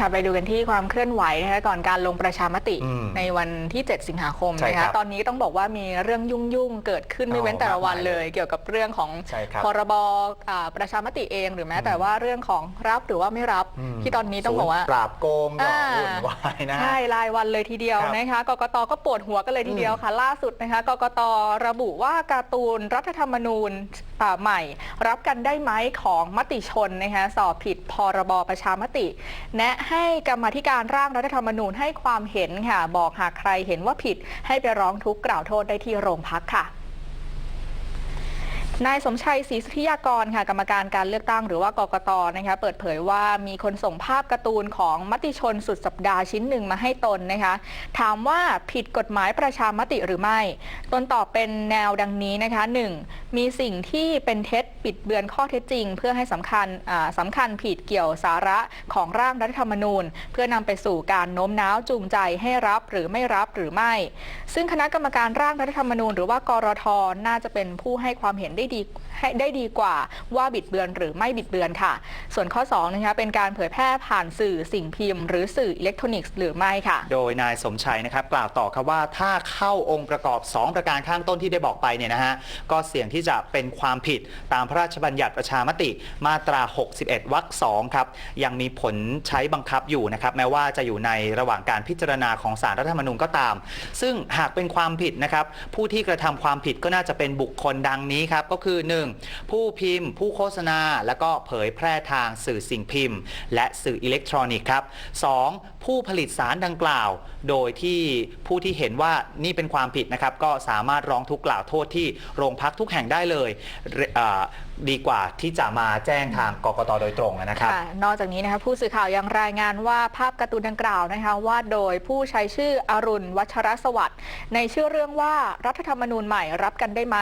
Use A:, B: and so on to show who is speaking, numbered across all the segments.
A: ค่ะไปดูกันที่ความเคลื่อนไหวนะคะก่อนการลงประชามติ
B: อืม
A: ในวันที่ 7 สิงหาคม
B: ใช่
A: นะ
B: ครั
A: คะ
B: บ
A: ตอนนี้ต้องบอกว่ามีเรื่องยุ่งๆเกิดขึ้นไม่เว้นแต่ละวัน
B: มากมาย
A: เลย เกี่ยวกับเรื่องของ
B: ใช่ครับ
A: พรบอ่าประชามติเองหรือแม้แต่ว่าเรื่องของรับหรือว่าไม่รับ
B: อืม
A: ที่ตอนนี้ต้องบอกว่า
B: ศูนย์ปราบโกงก็
A: อ่า
B: วุ่นวายนะ
A: ใช่รายวันเลยทีเดียว
B: ครับ
A: นะคะกกตก็ปวดหัวกันเลยทีเดียวค่ะ ล่าสุดนะคะกกตระบุว่าการ์ตูนรัฐธรรมนูญอ่า ใหม่ รับกันได้ไหมของมติชนนะคะสอบผิดพรบประชามติ แนะให้กรรมธิการร่างรัฐธรรมนูญให้ความเห็นค่ะ บอกหากใครเห็นว่าผิดให้ไปร้องทุกข์กล่าวโทษได้ที่โรงพักค่ะนายสมชัยศรีสุธิยากรค่ะกรรมการการเลือกตั้งหรือว่ากกตนะคะเปิดเผยว่ามีคนส่งภาพการ์ตูนของมติชนสุดสัปดาห์ชิ้นหนึ่งมาให้ตนนะคะ ถามว่าผิดกฎหมายประชามติหรือไม่ ตนตอบเป็นแนวดังนี้นะคะ 1. มีสิ่งที่เป็นเท็จปิดเบือนข้อเท็จจริง เพื่อให้สำคัญอ่าสำคัญผิดเกี่ยวสาระของร่างรัฐธรรมนูญ เพื่อนำไปสู่การโน้มน้าวจูงใจให้รับหรือไม่รับหรือไม่ ซึ่งคณะกรรมการร่างรัฐธรรมนูญ หรือว่ากรทน่าจะเป็นผู้ให้ความเห็นได้ดีให้ได้ดีกว่าว่าบิดเบือนหรือไม่บิดเบือนค่ะ ส่วนข้อ2นะคะเป็นการเผยแพร่ผ่านสื่อสิ่งพิมพ์ หรือสื่ออิเล็กทรอนิกส์หรือไม่ค่ะ
B: โดยนายสมชัยนะครับกล่าวต่อครับว่าถ้าเข้าองค์ประกอบ 2 ประการข้างต้นที่ได้บอกไปเนี่ยนะฮะก็เสี่ยงที่จะเป็นความผิดตามพระราชบัญญัติประชามติมาตรา 61 วรรค2ครับ ยังมีผลใช้บังคับอยู่นะครับ แม้ว่าจะอยู่ในระหว่างการพิจารณาของสารรัฐธรรมนูญก็ตาม ซึ่งหากเป็นความผิดนะครับ ผู้ที่กระทำความผิดก็น่าจะเป็นบุคคลดังนี้ครับ ก็คือ 1. ผู้พิมพ์ ผู้โฆษณา แล้วก็เผยแพร่ทางสื่อสิ่งพิมพ์ และสื่ออิเล็กทรอนิกส์ครับ 2. ผู้ผลิตสารดังกล่าว โดยที่ผู้ที่เห็นว่านี่เป็นความผิดนะครับก็สามารถร้องทุกข์กล่าวโทษที่โรงพักทุกแห่งได้เลยเรอ่าดีกว่าที่จะมาแจ้งทางกกตโดยตรงนะครับ
A: ค่ะนอกจากนี้นะคะผู้สื่อข่าวยังรายงานว่าภาพการ์ตูนดังกล่าวนะคะวาดโดยผู้ใช้ชื่ออรุณวัชรสวัสดิ์ในชื่อเรื่องว่ารัฐธรรมนูญใหม่รับกันได้ไหม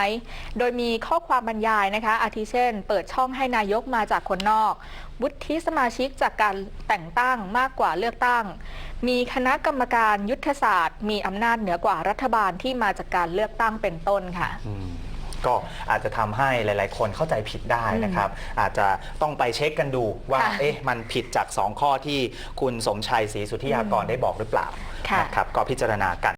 A: โดยมีข้อความบรรยายนะคะอาทิเช่น เปิดช่องให้นายกมาจากคนนอก วุฒิสมาชิกจากการแต่งตั้งมากกว่าเลือกตั้ง มีคณะกรรมการยุทธศาสตร์ มีอำนาจเหนือกว่ารัฐบาลที่มาจากการเลือกตั้งเป็นต้นค่ะ
B: อืม ก็อาจจะทำให้หลาย ๆ คนเข้าใจผิดได้นะครับ อาจจะต้องไปเช็คกันดูว่า
A: ค่ะ
B: เอ๊ะมันผิดจาก 2 ข้อที่คุณสมชัยศรีสุทธิยากรได้บอกหรือเปล่า
A: ค่ะ
B: นะครับก็พิจารณากัน